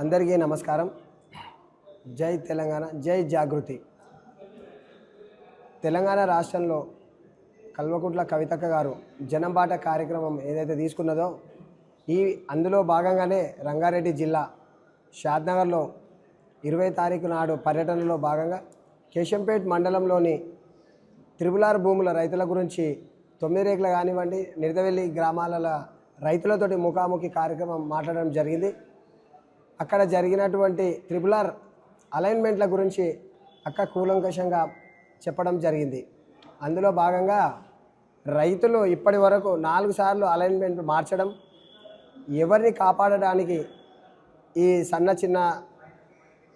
అందరికీ నమస్కారం. జై తెలంగాణ జై జాగృతి. తెలంగాణ రాష్ట్రంలో కల్వకుంట్ల కవితక్క గారు జనంబాట కార్యక్రమం ఏదైతే తీసుకున్నదో ఈ అందులో భాగంగానే రంగారెడ్డి జిల్లా షాద్నగర్లో ఇరవై తారీఖు నాడు పర్యటనలో భాగంగా కేశంపేట్ మండలంలోని త్రిపులార్ భూముల రైతుల గురించి తొమ్మిది రేకులు కానివ్వండి నిడదవెల్లి గ్రామాల రైతులతోటి ముఖాముఖి కార్యక్రమం మాట్లాడడం జరిగింది. అక్కడ జరిగినటువంటి త్రిపులర్ అలైన్మెంట్ల గురించి అక్క కూలంకషంగా చెప్పడం జరిగింది. అందులో భాగంగా రైతులు ఇప్పటి వరకు నాలుగు సార్లు అలైన్మెంట్ మార్చడం ఎవరిని కాపాడడానికి ఈ సన్న చిన్న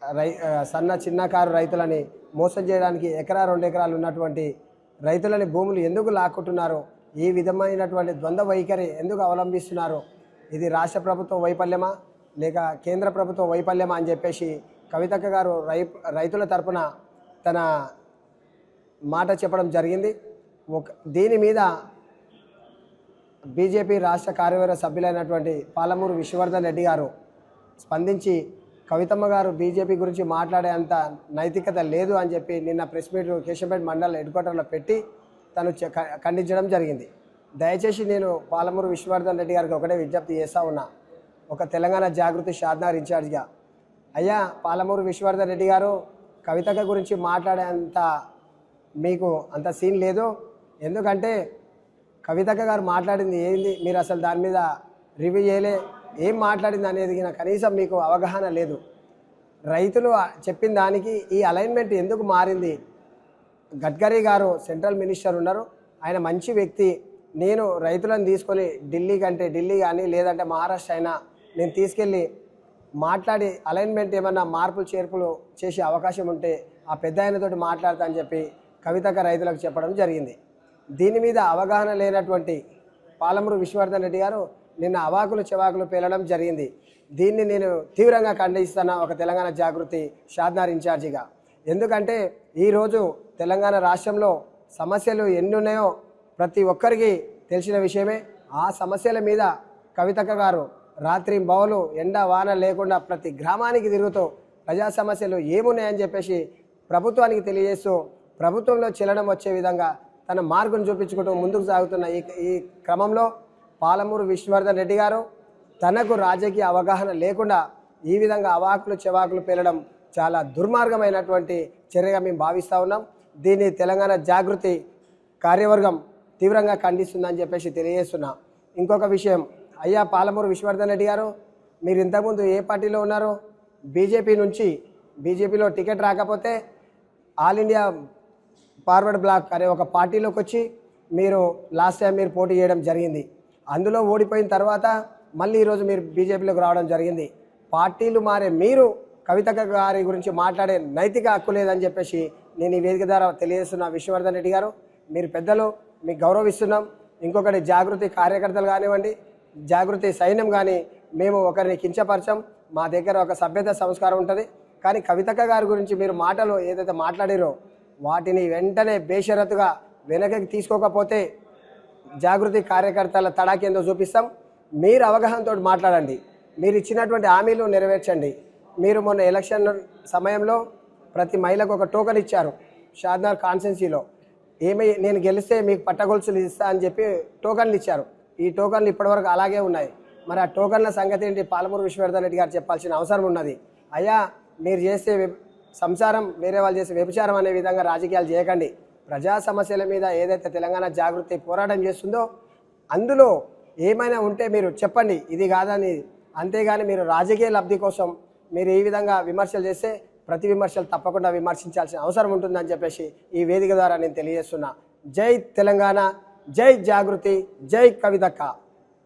రై సన్న చిన్నకారు రైతులని మోసం చేయడానికి ఎకరా రెండు ఎకరాలు ఉన్నటువంటి రైతులని భూములు ఎందుకు లాక్కుంటున్నారు ఈ విధమైనటువంటి ద్వంద్వ వైఖరి ఎందుకు అవలంబిస్తున్నారు ఇది రాష్ట్ర ప్రభుత్వం వైఫల్యమా? లేక కేంద్ర ప్రభుత్వం వైఫల్యమా అని చెప్పేసి కవితక్క గారు రై రైతుల తరపున తన మాట చెప్పడం జరిగింది. ఒక దీని మీద బీజేపీ రాష్ట్ర కార్యవర్గ సభ్యులైనటువంటి పాలమూరు విశ్వవర్ధన్ రెడ్డి గారు స్పందించి కవితమ్మ గారు బీజేపీ గురించి మాట్లాడేంత నైతికత లేదు అని చెప్పి నిన్న ప్రెస్ మీట్ కేశంపేట మండల హెడ్ క్వార్టర్లో పెట్టి తను చె- ఖండించడం జరిగింది. దయచేసి నేను పాలమూరు విశ్వవర్ధన్ రెడ్డి గారికి ఒకటే విజ్ఞప్తి చేస్తా ఉన్నా. ఒక తెలంగాణ జాగృతి షాద్నార్ ఇన్ఛార్జ్గా అయ్యా పాలమూరు విశ్వవర్ధన్ రెడ్డి గారు కవితక గురించి మాట్లాడేంత మీకు అంత సీన్ లేదు. ఎందుకంటే కవితక్క గారు మాట్లాడింది ఏంది? మీరు అసలు దాని మీద రివ్యూ చేయలే. ఏం మాట్లాడింది అనేది గిన కనీసం మీకు అవగాహన లేదు. రైతులు చెప్పిన దానికి ఈ అలైన్మెంట్ ఎందుకు మారింది? గడ్కరీ గారు సెంట్రల్ మినిస్టర్ ఉన్నారు. ఆయన మంచి వ్యక్తి. నేను రైతులను తీసుకొని ఢిల్లీ కంటే ఢిల్లీ కానీ లేదంటే మహారాష్ట్ర అయినా నేను తీసుకెళ్ళి మాట్లాడి అలైన్మెంట్ ఏమన్నా మార్పులు చేర్పులు చేసే అవకాశం ఉంటే ఆ పెద్ద ఆయనతోటి మాట్లాడతా అని చెప్పి కవితక రైతులకు చెప్పడం జరిగింది. దీని మీద అవగాహన లేనటువంటి పాలమూరు విశ్వవర్ధన్ రెడ్డి గారు నిన్న అవాకులు చెవాకులు పేలడం జరిగింది. దీన్ని నేను తీవ్రంగా ఖండిస్తున్న ఒక తెలంగాణ జాగృతి షాద్నార్ ఇన్ఛార్జిగా. ఎందుకంటే ఈరోజు తెలంగాణ రాష్ట్రంలో సమస్యలు ఎన్ని ఉన్నాయో ప్రతి ఒక్కరికి తెలిసిన విషయమే. ఆ సమస్యల మీద కవితక గారు రాత్రి బౌలు ఎండ వాన లేకుండా ప్రతి గ్రామానికి తిరుగుతూ ప్రజా సమస్యలు ఏమున్నాయని చెప్పేసి ప్రభుత్వానికి తెలియజేస్తూ ప్రభుత్వంలో చెల్లడం వచ్చే విధంగా తన మార్గం చూపించుకుంటూ ముందుకు సాగుతున్న ఈ ఈ క్రమంలో పాలమూరు విష్ణువర్ధన్ రెడ్డి గారు తనకు రాజకీయ అవగాహన లేకుండా ఈ విధంగా అవాకులు చెవాకులు పేలడం చాలా దుర్మార్గమైనటువంటి చర్యగా మేము భావిస్తూ ఉన్నాం. దీన్ని తెలంగాణ జాగృతి కార్యవర్గం తీవ్రంగా ఖండిస్తుందని చెప్పేసి తెలియజేస్తున్నా. ఇంకొక విషయం అయ్యా పాలమూరు విశ్వవర్ధన్ రెడ్డి గారు మీరు ఇంతకుముందు ఏ పార్టీలో ఉన్నారు బీజేపీ నుంచి బీజేపీలో టికెట్ రాకపోతే ఆల్ ఇండియా ఫార్వర్డ్ బ్లాక్ అనే ఒక పార్టీలోకి వచ్చి మీరు లాస్ట్ టైం మీరు పోటీ చేయడం జరిగింది. అందులో ఓడిపోయిన తర్వాత మళ్ళీ ఈరోజు మీరు బీజేపీలోకి రావడం జరిగింది. పార్టీలు మారే మీరు కవిత గారి గురించి మాట్లాడే నైతిక హక్కు లేదని చెప్పేసి నేను ఈ వేదిక ద్వారా తెలియజేస్తున్న విశ్వవర్ధన్ రెడ్డి గారు. మీరు పెద్దలు మీకు గౌరవిస్తున్నాం. ఇంకొకటి జాగృతి కార్యకర్తలు కానివ్వండి జాగృతి సైన్యం కానీ మేము ఒకరిని కించపరచం. మా దగ్గర ఒక సభ్యత సంస్కారం ఉంటుంది. కానీ కవితక్క గారి గురించి మీరు మాటలు ఏదైతే మాట్లాడారో వాటిని వెంటనే బేషరతుగా వెనకకి తీసుకోకపోతే జాగృతి కార్యకర్తల తడాకేందో చూపిస్తాం. మీరు అవగాహనతో మాట్లాడండి. మీరు ఇచ్చినటువంటి హామీలు నెరవేర్చండి. మీరు మొన్న ఎలక్షన్ సమయంలో ప్రతి మహిళకు ఒక టోకెన్ ఇచ్చారు షాద్నార్ కాన్స్టెన్సీలో ఏమై నేను గెలిస్తే మీకు పట్టగొలుసులు ఇస్తా అని చెప్పి టోకన్లు ఇచ్చారు. ఈ టోకన్లు ఇప్పటివరకు అలాగే ఉన్నాయి. మరి ఆ టోకన్ల సంగతి ఏంటి? పాలమూరు విశ్వవర్ధన్ రెడ్డి గారు చెప్పాల్సిన అవసరం ఉన్నది. అయ్యా మీరు చేసే వ్య- సంసారం వేరే వాళ్ళు చేసే వ్యభిచారం అనే విధంగా రాజకీయాలు చేయకండి. ప్రజా సమస్యల మీద ఏదైతే తెలంగాణ జాగృతి పోరాటం చేస్తుందో అందులో ఏమైనా ఉంటే మీరు చెప్పండి. ఇది కాదని అంతేగాని మీరు రాజకీయ లబ్ధి కోసం మీరు ఈ విధంగా విమర్శలు చేస్తే ప్రతి విమర్శలు తప్పకుండా విమర్శించాల్సిన అవసరం ఉంటుందని చెప్పేసి ఈ వేదిక ద్వారా నేను తెలియజేస్తున్నా. జై తెలంగాణ. జై జాగృతి జై కవితక్క